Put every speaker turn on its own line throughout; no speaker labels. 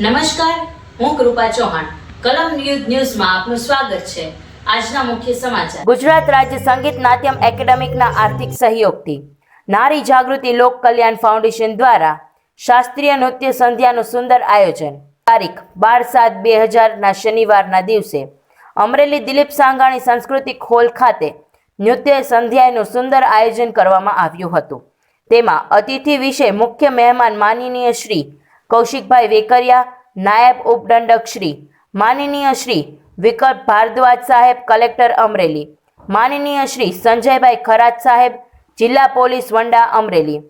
નમસ્કાર, હું કૃપા ચૌહાણ. કલમ ન્યૂઝ ન્યૂઝમાં આપનું સ્વાગત છે. આજના મુખ્ય સમાચાર.
ગુજરાત રાજ્ય સંગીત નાટ્યમ એકેડેમિકના આર્થિક સહયોગથી નારી જાગૃતિ લોક કલ્યાણ ફાઉન્ડેશન દ્વારા શાસ્ત્રીય નૃત્ય સંધ્યાનું સુંદર આયોજન. તારીખ બાર સાત બે હજારના શનિવારના દિવસે અમરેલી દિલીપ સાંગાણી સાંસ્કૃતિક હોલ ખાતે નૃત્ય સંધ્યાનું સુંદર આયોજન કરવામાં આવ્યું હતું. તેમાં અતિથિ વિશે મુખ્ય મહેમાન માનનીય શ્રી કૌશિકભાઈ વેકરિયા, નાયબ ઉપદંડક શ્રી માનનીય શ્રી વિકલ્પ ભારદ્વાજ સાહેબ, કલેક્ટર અમરેલી. માનનીય શ્રી સંજયભાઈ ખરાત સાહેબ, જિલ્લા પોલીસ વંડા અમરેલી.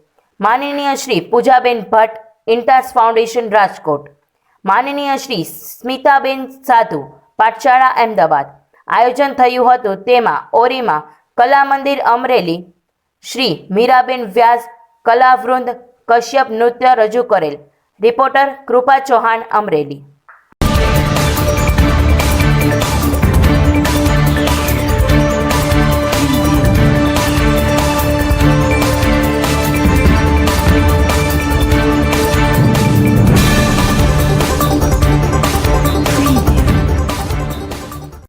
માનનીય શ્રી પૂજાબેન ભટ્ટ, ઇન્ટાસ ફાઉન્ડેશન રાજકોટ. માનનીય શ્રી સ્મિતાબેન સાધુ, પાઠશાળા અમદાવાદ. આયોજન થયું હતું તેમાં ઓરીમાં કલા મંદિર અમરેલી. શ્રી મીરાબેન વ્યાસ કલાવૃંદ કશ્યપ નૃત્ય રજૂ કરેલ. રિપોર્ટર કૃપા ચૌહાણ અમરેલી.